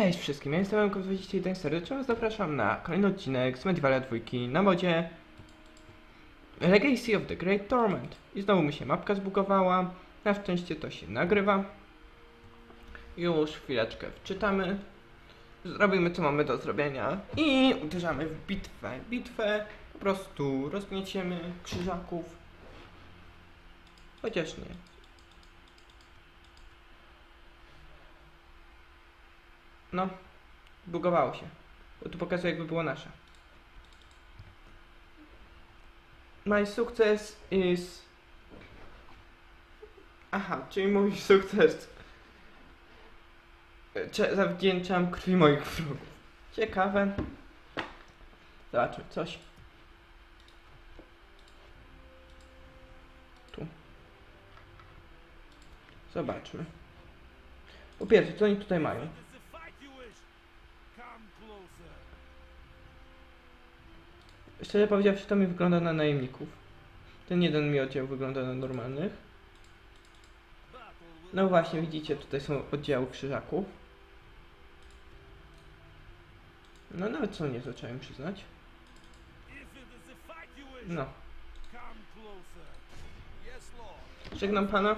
Cześć wszystkim, ja jestem MK21 serdecznie was zapraszam na kolejny odcinek z Medievala 2 na modzie Legacy of the Great Torment. I znowu mi się mapka zbugowała, na szczęście to się nagrywa. Już chwileczkę wczytamy, zrobimy co mamy do zrobienia i uderzamy w bitwę. Bitwę po prostu rozgnieciemy krzyżaków, chociaż nie. No, bugowało się. Bo tu pokazuje jakby było nasze. My success is... Aha, czyli mój sukces Cze- zawdzięczam krwi moich wrogów. Ciekawe. Zobaczmy coś. Tu. Zobaczmy. Po pierwsze, co oni tutaj mają? Szczerze powiedziawszy, to mi wygląda na najemników. Ten jeden mi oddział wygląda na normalnych. No właśnie, widzicie, tutaj są oddziały krzyżaków. No nawet są nie zacząłem przyznać. No. Żegnam pana.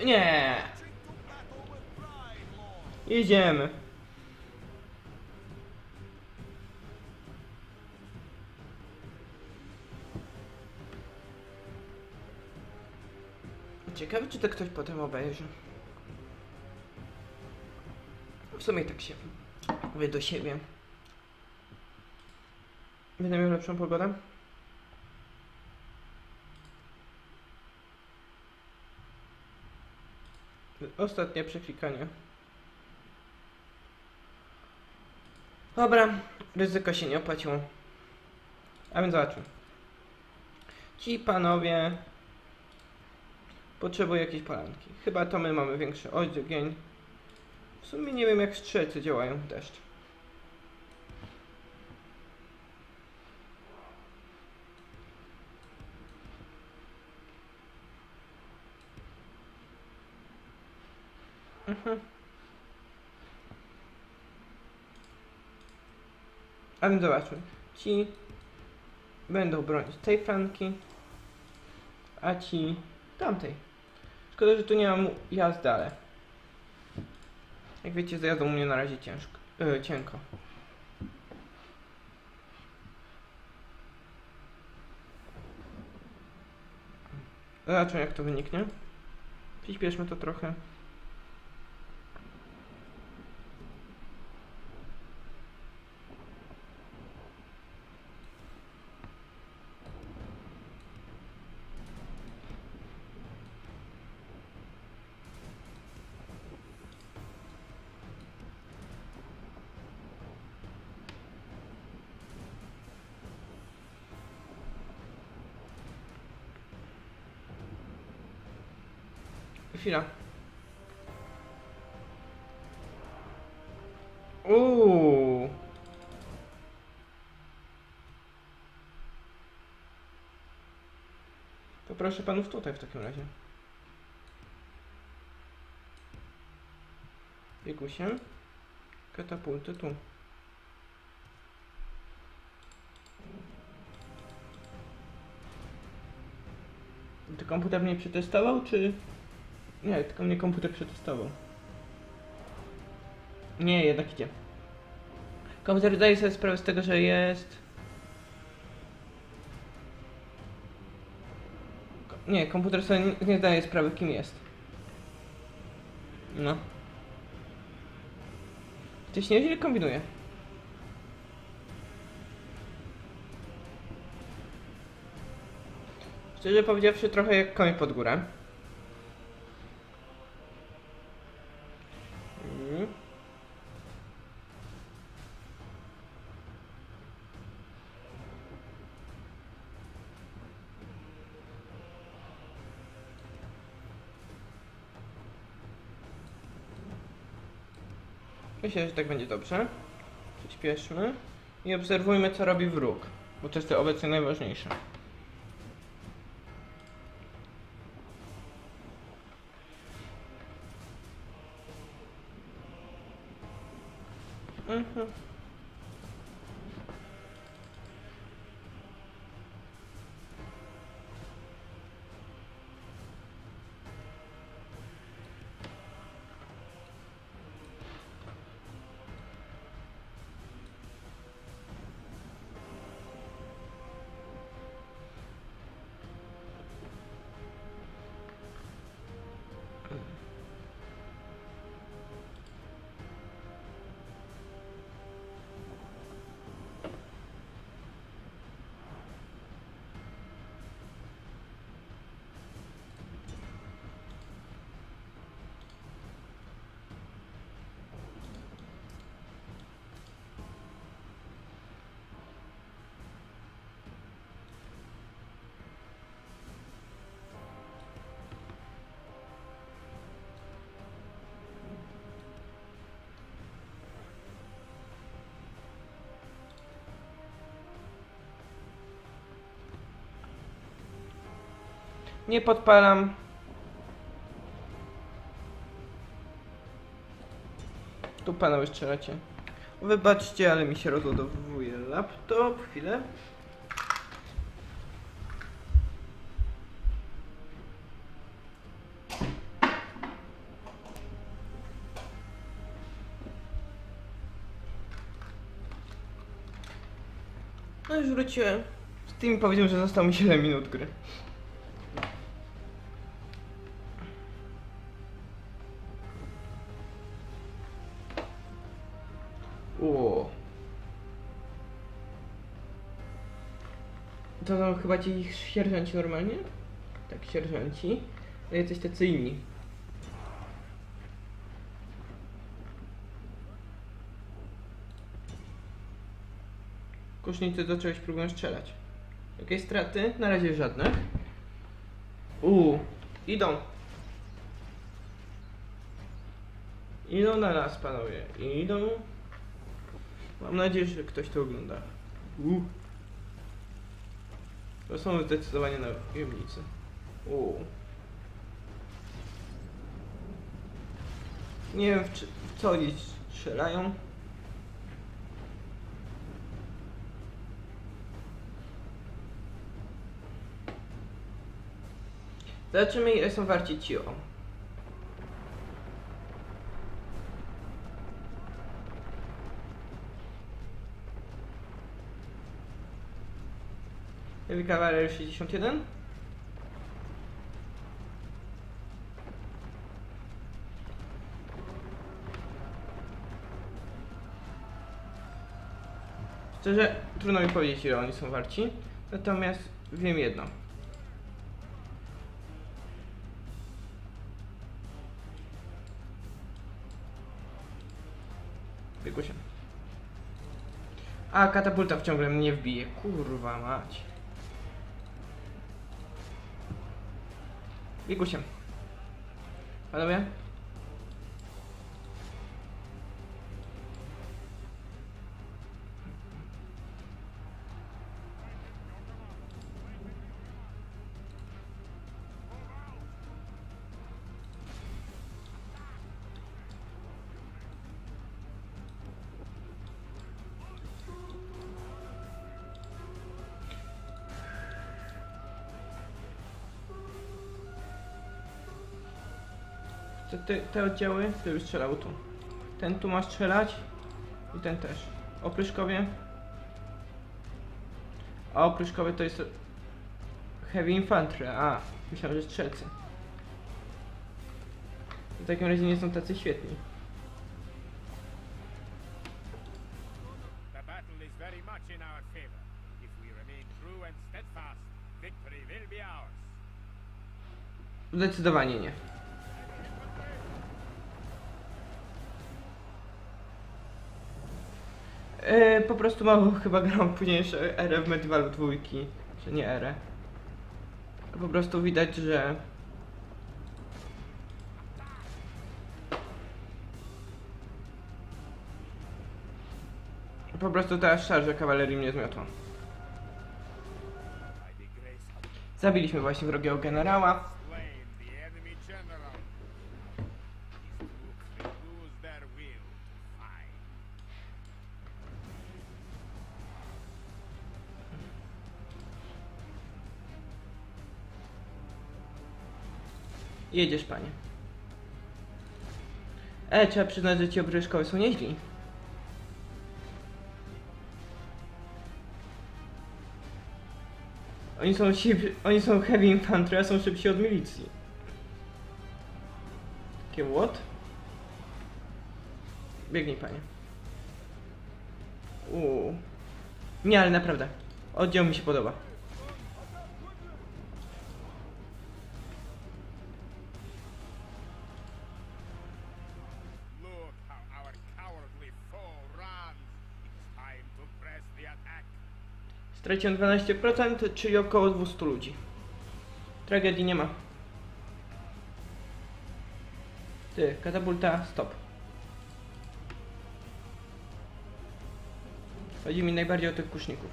The Jedziemy. Ciekawe, czy to ktoś potem obejrzy. W sumie tak się mówię do siebie. Będę miał lepszą pogodę? Ostatnie przeklikanie. Dobra, ryzyko się nie opłaciło. A więc zobaczmy. Ci panowie potrzebują jakiejś polanki. Chyba to my mamy większy ogień. W sumie nie wiem jak strzelcy działają w deszcz. Mhm. A więc zobaczmy. Ci będą bronić tej flanki, a ci tamtej. Szkoda, że tu nie mam jazdy, ale jak wiecie, z jazdą mnie na razie ciężko, yy, cienko. Zobaczmy jak to wyniknie. Przyspieszmy to trochę. Chwila. Uuu. To proszę panów tutaj w takim razie. Biegł się. Katapulty tu. Komputer mnie przetestował, czy... Nie, tylko mnie komputer przetestował. Nie, jednak idzie. Komputer zdaje sobie sprawę z tego, że jest... Nie, komputer sobie nie, nie zdaje sprawy, kim jest. No. Ktoś nieźle kombinuje. Szczerze powiedziawszy, trochę jak koń pod górę. Myślę, że tak będzie dobrze. Przyspieszmy i obserwujmy, co robi wróg, bo to jest to obecnie najważniejsze. Mhm. Nie podpalam. Tu panowie strzelacie. Wybaczcie, ale mi się rozładowuje laptop. Chwilę. No już wróciłem. Z tym powiedział, że zostało mi 7 minut gry. Ci sierżanci normalnie? Tak, sierżanci. A jesteś tacy inni. Kusznicy zacząłeś próbują strzelać. Jakieś straty? Na razie żadnych. Uuu, idą. Idą na nas, panowie. Idą. Mam nadzieję, że ktoś to ogląda. Uuu. To są zdecydowanie na najemnicy. Uuu. Nie wiem czy, co oni strzelają. Zobaczymy ile są warci ci o. Cavalry 61. Szczerze, trudno mi powiedzieć ile oni są warci. Natomiast wiem jedno. Biegło się. A, katapulta ciągle mnie wbije. Kurwa mać. Biegło się. Panowie? Te, te, te oddziały to już strzelał tu. Ten tu ma strzelać i ten też. Opryszkowie. A opryszkowie to jest heavy infantry. A, myślałem, że strzelcy. W takim razie nie są tacy świetni. The battle Yy, po prostu mało chyba gram późniejsze erę w Medievalu dwójki, czy nie erę. Po prostu widać, że po prostu ta szarża kawalerii mnie zmiotła. Zabiliśmy właśnie wrogiego generała. Jedziesz, panie. E, trzeba przyznać, że ci obryszkowie są nieźli. Oni są, szybsi, oni są heavy infantry, a są szybsi od milicji. Takie what? Biegnij, panie. Uuu. Nie, ale naprawdę. Oddział mi się podoba. Straciłem 12%, czyli około 200 ludzi. Tragedii nie ma. Ty, katapulta, stop. Chodzi mi najbardziej o tych kuszników.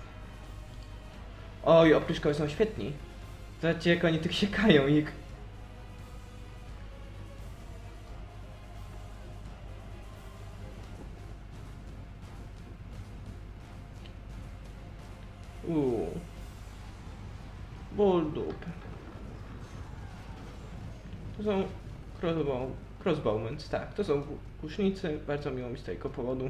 Oj, opryszkowie są świetni. Zobaczcie jak oni tych siekają ich. Crossbowmen, tak, to są ku- kusznicy, bardzo miło mi z tego powodu.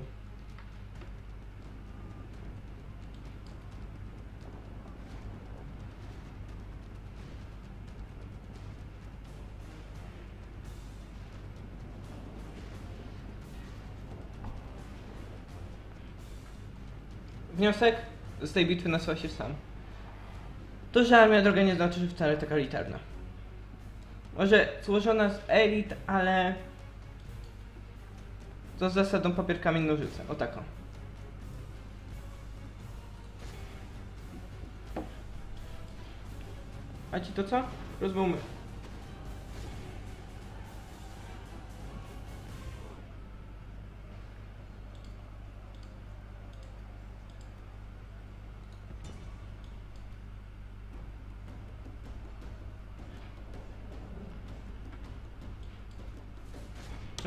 Wniosek z tej bitwy nasuwa się sam. To, że armia droga nie znaczy, że wcale taka elitarna. Może złożona z elit, ale to z zasadą papier, kamień, nożyce. O taką. A ci to co? Rozumiem.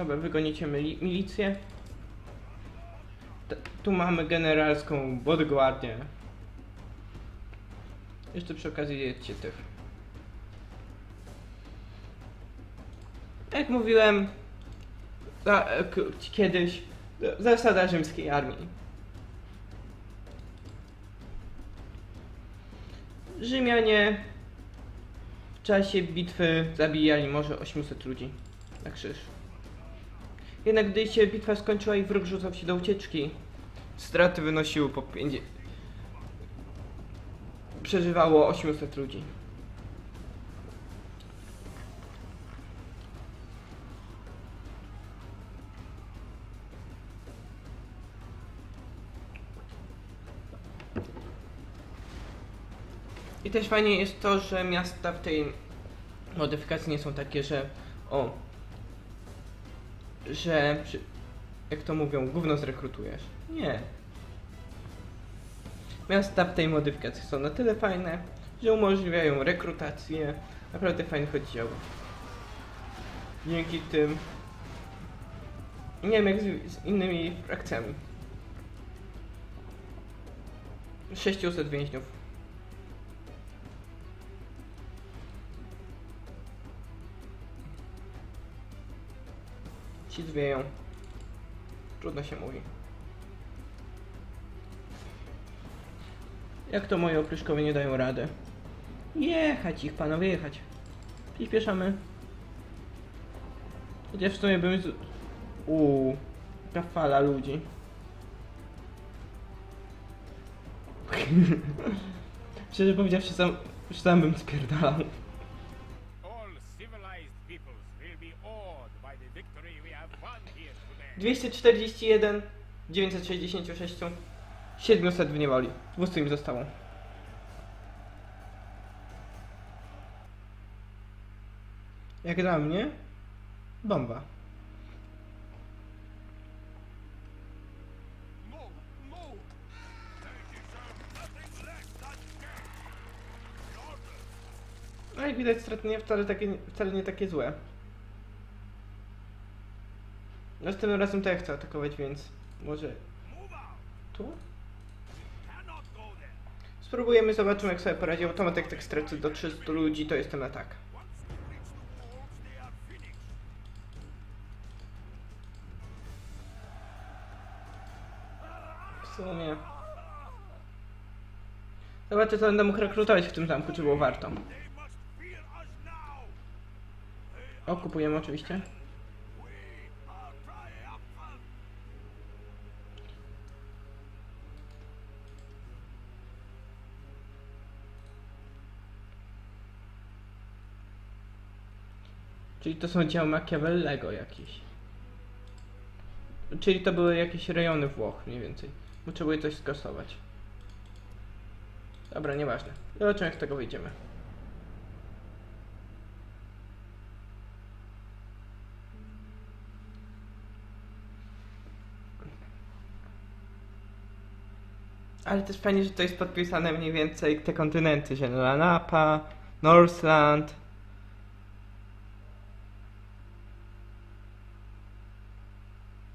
Dobra, wygonicie mili milicję. T tu mamy generalską bodyguardię. Jeszcze przy okazji jedźcie tych. Jak mówiłem za, kiedyś, zasada rzymskiej armii. Rzymianie w czasie bitwy zabijali może 800 ludzi na krzyż. Jednak gdy się bitwa skończyła i wróg rzucał się do ucieczki, straty wynosiły po 50. Przeżywało 800 ludzi. I też fajnie jest to, że miasta w tej modyfikacji nie są takie, że o, że jak to mówią, gówno zrekrutujesz. Nie. Miasta tej modyfikacji są na tyle fajne, że umożliwiają rekrutację naprawdę fajnych oddziałów. Dzięki tym nie wiem jak z, z innymi frakcjami. 600 więźniów. Ci zwieją. Trudno się mówi. Jak to moje opryszkowie nie dają rady? Jechać ich, panowie, jechać. Przyspieszamy. Chociaż w sumie bym z... Uuu, taka fala ludzi. Szczerze powiedziawszy, sam, sam bym spierdalał. 241, 966, 700 w niewoli. 200 im zostało. Jak dla mnie, bomba. No jak widać, straty nie wcale, takie, wcale nie takie złe. No z tym razem tak chcę atakować, więc może tu? Spróbujemy, zobaczymy jak sobie poradzi automatek, tak stracę do 300 ludzi, to jestem na tak. W sumie... Zobaczę, co będę mógł rekrutować w tym zamku, czy było warto. Okupujemy oczywiście. Czyli to są dzieła Machiavellego jakieś. Czyli to były jakieś rejony Włoch mniej więcej. Potrzebuję coś skasować. Dobra, nieważne. Zobaczymy jak z tego wyjdziemy. Ale też fajnie, że to jest podpisane mniej więcej te kontynenty, że Napa, Northland.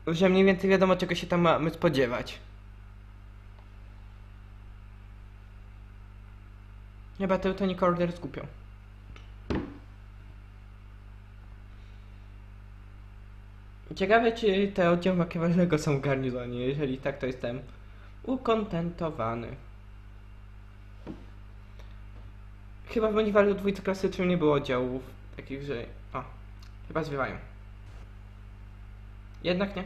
Że mniej więcej wiadomo czego się tam mamy spodziewać. Chyba Teutonic Order skupią. Ciekawe, czy te oddziały Machiavellego są w garnizonie. Jeżeli tak, to jestem ukontentowany. Chyba w Moniwalu dwójce klasycznym nie było oddziałów takich, że... O, chyba zwiewają. Jednak nie.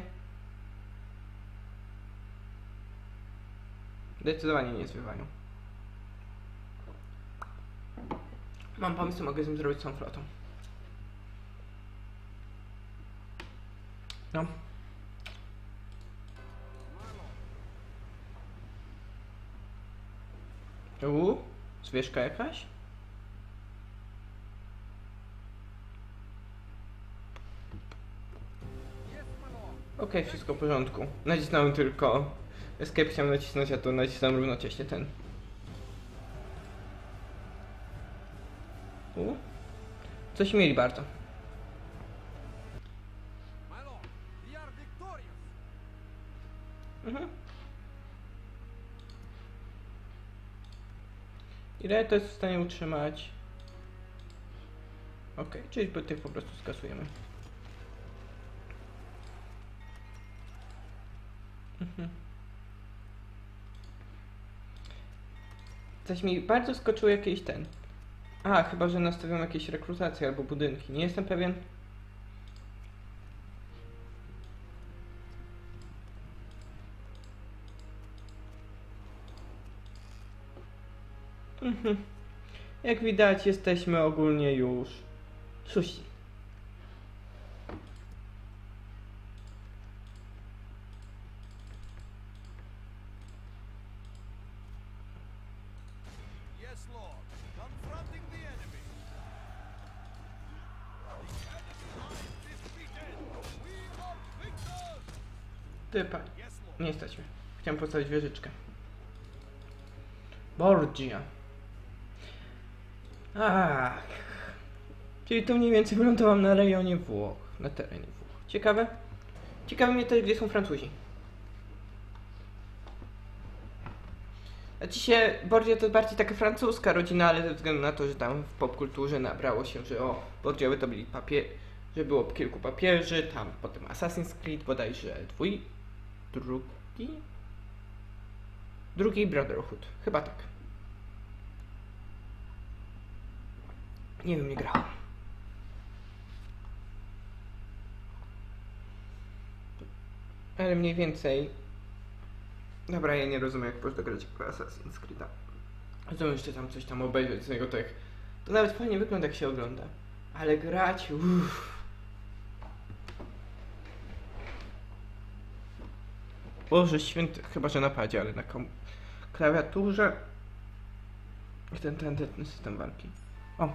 Zdecydowanie nie zwiewają. Mam pomysł, mogę z nim zrobić tą flotą. No. Uuu, zwierzka jakaś? Okej, wszystko w porządku. Nacisnąłem tylko Escape chciałem nacisnąć, a to nacisnąłem równocześnie ten. U? Coś mieli bardzo. Mhm. Ile to jest w stanie utrzymać? Okej, czyli tych po prostu skasujemy. Coś mi bardzo skoczył jakiś ten. A, chyba, że nastawiam jakieś rekrutacje albo budynki. Nie jestem pewien. Mhm. Jak widać, jesteśmy ogólnie już susi. Postawić wieżyczkę. Borgia. Ach. Czyli to mniej więcej wylądowałem na rejonie Włoch. Na terenie Włoch. Ciekawe? Ciekawe mnie też, gdzie są Francuzi. Znaczy się, Borgia to bardziej taka francuska rodzina, ale ze względu na to, że tam w popkulturze nabrało się, że o, Borgiowie to byli papie... że było kilku papieży, tam potem Assassin's Creed, bodajże dwój... drugi? Drugi Brotherhood, chyba tak. Nie wiem, nie grałem. Ale mniej więcej... Dobra, ja nie rozumiem, jak można grać jako Assassin's Creed'a. Rozumiem, że tam coś tam obejrzeć z niego, to jak... To nawet fajnie wygląda, jak się ogląda. Ale grać, uff. Boże święty, chyba że na padzie, ale na kom- klawiaturze. I ten, ten, ten system walki. O,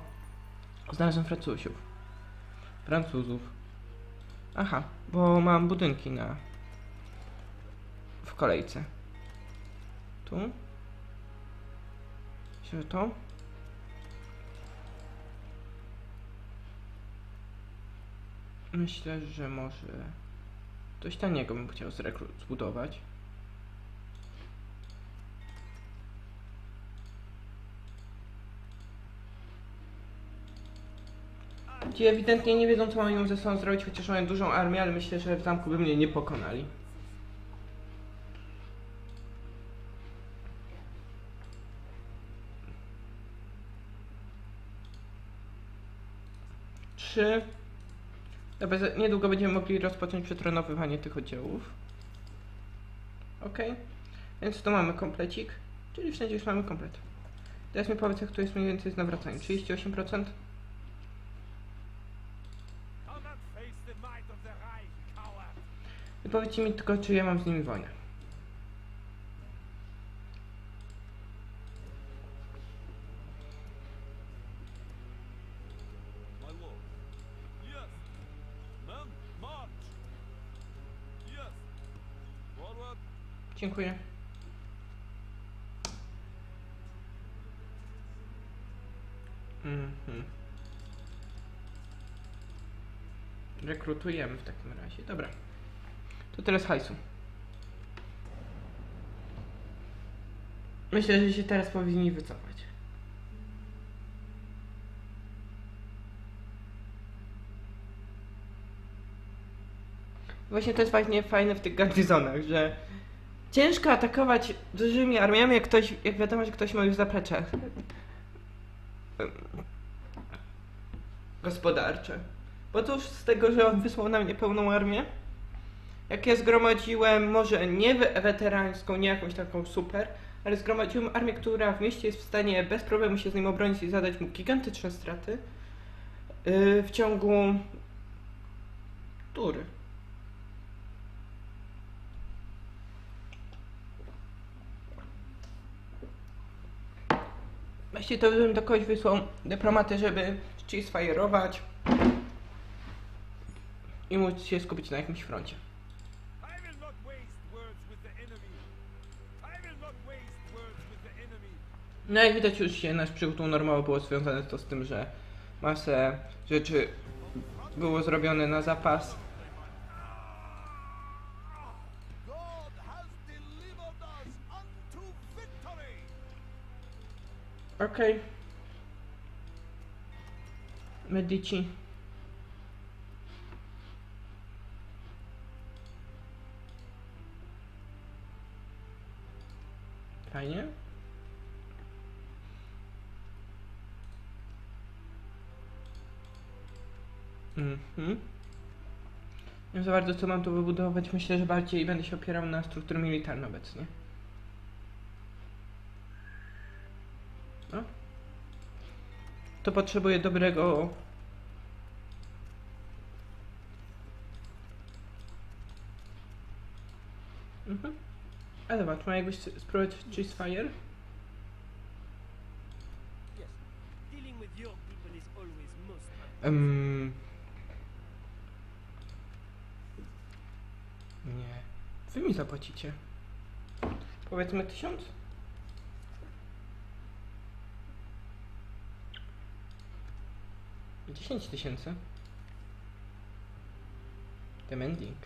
znalazłem Francuzów. Francuzów. Aha, bo mam budynki na... w kolejce. Tu. Myślę, że to. Myślę, że może... Coś taniego bym chciał zbudować. Ci ewidentnie nie wiedzą, co mają ze sobą zrobić, chociaż mają dużą armię, ale myślę, że w zamku by mnie nie pokonali. Trzy. Niedługo będziemy mogli rozpocząć przetronowywanie tych oddziałów. Ok. Więc tu mamy komplecik, czyli wszędzie już mamy komplet. Teraz mi powiedz, jak tu jest mniej więcej z nawracaniem. 38%? Powiedzcie mi tylko, czy ja mam z nimi wojnę. Dziękuję. Mhm. Rekrutujemy w takim razie. Dobra. To teraz hajsu. Myślę, że się teraz powinni wycofać. Właśnie to jest fajnie fajne w tych garnizonach, że ciężko atakować dużymi armiami, jak ktoś, jak wiadomo, że ktoś ma już zaplecze gospodarcze. Bo cóż z tego, że on wysłał na mnie pełną armię? Jak ja zgromadziłem, może nie we- weterańską, nie jakąś taką super, ale zgromadziłem armię, która w mieście jest w stanie bez problemu się z nim obronić i zadać mu gigantyczne straty yy, w ciągu tury. Właściwie to bym do kogoś wysłał dyplomatę, żeby ceasefire'ować i móc się skupić na jakimś froncie. No jak widać już się nasz przygód normowo było związane to z tym, że masę rzeczy było zrobione na zapas. Okej. Medici. Fajnie. Mhm. Nie wiem za bardzo co mam tu wybudować. Myślę, że bardziej będę się opierał na struktury militarne obecnie. No. To potrzebuję dobrego. Mhm. A zobacz, ma jakbyś spróbować always most Um... Nie. Wy mi zapłacicie. Powiedzmy tysiąc? Dziesięć tysięcy. Demanding.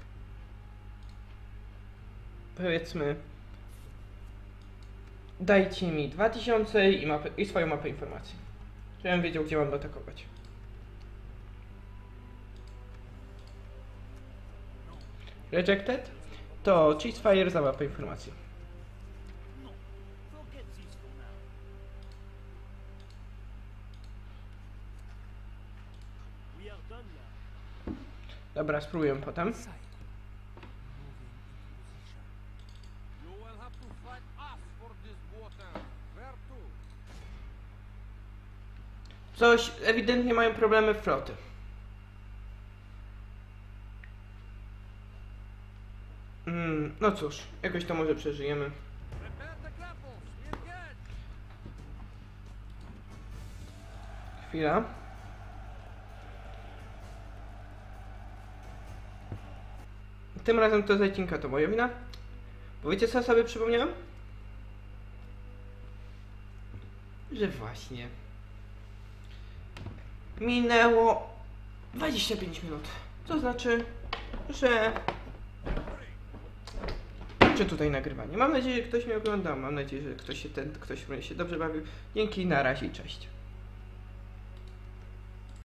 Powiedzmy. Dajcie mi dwa tysiące i, mapę, i swoją mapę informacji. Żebym wiedział, gdzie mam atakować. Rejected? To Cheesefire za mapę informacji. Forget this for now. We are done now. Dobra, spróbuję potem. Coś, ewidentnie mają problemy floty. Mm, no cóż, jakoś to może przeżyjemy. Chwila. Tym razem to zacinka to moja wina. Bo wiecie co sobie przypomniałem? Że właśnie minęło 25 minut. To znaczy, że czy tutaj nagrywanie. Mam nadzieję, że ktoś mnie oglądał. Mam nadzieję, że ktoś się ten, ktoś się dobrze bawił. Dzięki, na razie i cześć.